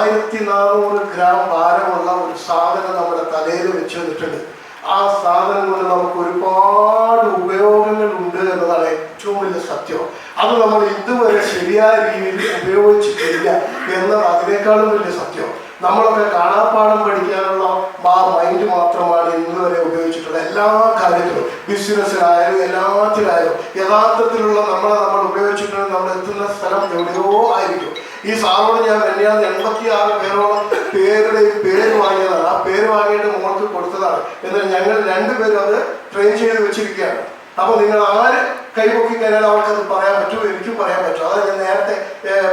ആയിരത്തി നാനൂറ് ഗ്രാം ഭാരമുള്ള ഒരു സാധനം നമ്മുടെ തലയിൽ വെച്ച് വന്നിട്ടുണ്ട് ആ സാധനം കൊണ്ട് നമുക്ക് ഒരുപാട് ഉപയോഗങ്ങൾ ഉണ്ട് എന്നതാണ് ഏറ്റവും വലിയ സത്യം. അത് നമ്മൾ ഇതുവരെ ശരിയായ രീതിയിൽ ഉപയോഗിച്ചിട്ടില്ല എന്നത് അതിനേക്കാളും വലിയ സത്യം. നമ്മളൊക്കെ കാണാപ്പാടം പഠിക്കാനുള്ള ആ മൈൻഡ് മാത്രമാണ് ഇന്ന് വരെ ഉപയോഗിച്ചിട്ടുള്ളത് എല്ലാ കാര്യത്തിലും. ബിസിനസ്സിലായാലും എല്ലാത്തിലായാലും യഥാർത്ഥത്തിലുള്ള നമ്മളെ നമ്മൾ ഉപയോഗിച്ചിട്ടുണ്ടെങ്കിൽ നമ്മൾ എത്തുന്ന സ്ഥലം എവിടെയോ ആയിരിക്കും. ഈ സാറോട് ഞാൻ വെള്ളിയാന്ന് എൺപത്തി ആറ് പേരോളം പേരുടെ പേര് വാങ്ങിയതാണ്. ആ പേര് വാങ്ങിയിട്ട് മോൾക്ക് കൊടുത്തതാണ്. എന്നാൽ ഞങ്ങൾ രണ്ടുപേരും അത് ട്രെയിൻ ചെയ്ത് വെച്ചിരിക്കുകയാണ്. അപ്പൊ നിങ്ങൾ ആര് കൈപൊക്കി കഴിഞ്ഞാൽ അവർക്കത് പറയാൻ പറ്റുമോ എനിക്കും പറയാൻ പറ്റും. അതാണ് ഞാൻ നേരത്തെ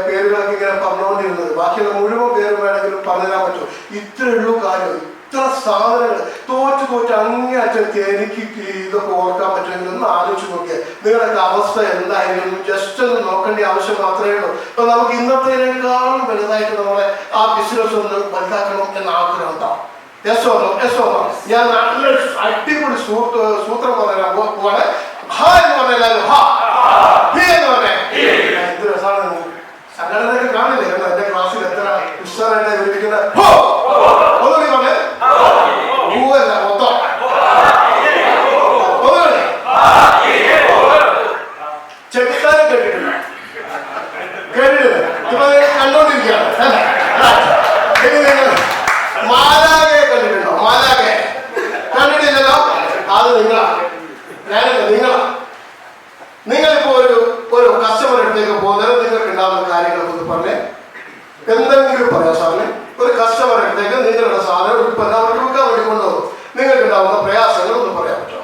പേരുകളൊക്കെ ഇങ്ങനെ പറഞ്ഞുകൊണ്ടിരുന്നത്. ബാക്കിയുള്ള മുഴുവൻ പേരും വേണമെങ്കിലും പറഞ്ഞുതരാൻ പറ്റും. ഇത്രേ ഉള്ളൂ കാര്യം. ഇത്ര സാധനങ്ങൾ. അങ്ങേയറ്റത്ത് എനിക്ക് ഇതൊക്കെ ഓർക്കാൻ പറ്റുമെങ്കിൽ ഒന്ന് ആലോചിച്ച് നോക്കിയാൽ നിങ്ങളുടെ അവസ്ഥ എന്തായിരുന്നു ജസ്റ്റ് ഒന്ന് നോക്കേണ്ട ആവശ്യം മാത്രമേ ഉള്ളൂ അപ്പൊ നമുക്ക് ഇന്നത്തേനേക്കാളും വലുതായിട്ട് നമ്മളെ ആ ബിസിനസ് ഒന്ന് വലുതാക്കണം എന്ന ആഗ്രഹം ഉണ്ടാവും ഞാൻ നല്ല അടിപൊളി സൂത്ര പറയാൻ പോവാണ് ഹ എന്ന് പറഞ്ഞാൽ ഹ എന്ന് പറഞ്ഞേ എന്ത് രസമാണ് സംഘടനയൊക്കെ നിങ്ങൾ മാലാകെ കണ്ടിട്ടുണ്ടോ? മാലാകെ കണ്ടിട്ടില്ലല്ലോ? അത് നിങ്ങളാ. ഞാനല്ല നിങ്ങളാ. നിങ്ങളിപ്പോ ഒരു ഒരു കസ്റ്റമർ അടുത്തേക്ക് പോകുന്നത് നിങ്ങൾക്ക് ഉണ്ടാകുന്ന കാര്യങ്ങളൊക്കെ ഒന്ന് പറഞ്ഞേ. എന്തെങ്കിലും പറയാം സാറിന്. ഒരു കസ്റ്റമർ അടുത്തേക്ക് നിങ്ങളുടെ സാധനം ഉൽപ്പന്നം അവർക്ക് വിൽക്കാൻ വേണ്ടി കൊണ്ടുപോകും. നിങ്ങൾക്ക് ഉണ്ടാകുന്ന പ്രയാസങ്ങൾ ഒന്ന് പറയാൻ പറ്റുമോ?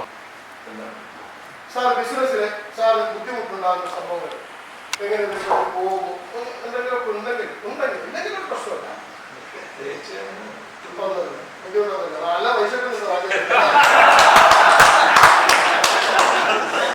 സാർ ബിസിനസ്സിലെ സാർ ബുദ്ധിമുട്ടുണ്ടാകുന്ന സംഭവങ്ങൾ. എങ്ങനെ പോകും എന്തെങ്കിലുമൊക്കെ ഉണ്ടെങ്കിൽ ഉണ്ടെങ്കിൽ എന്തെങ്കിലും ഒരു ബുദ്ധിമുട്ടൊന്നുമില്ല. നല്ല പൈസ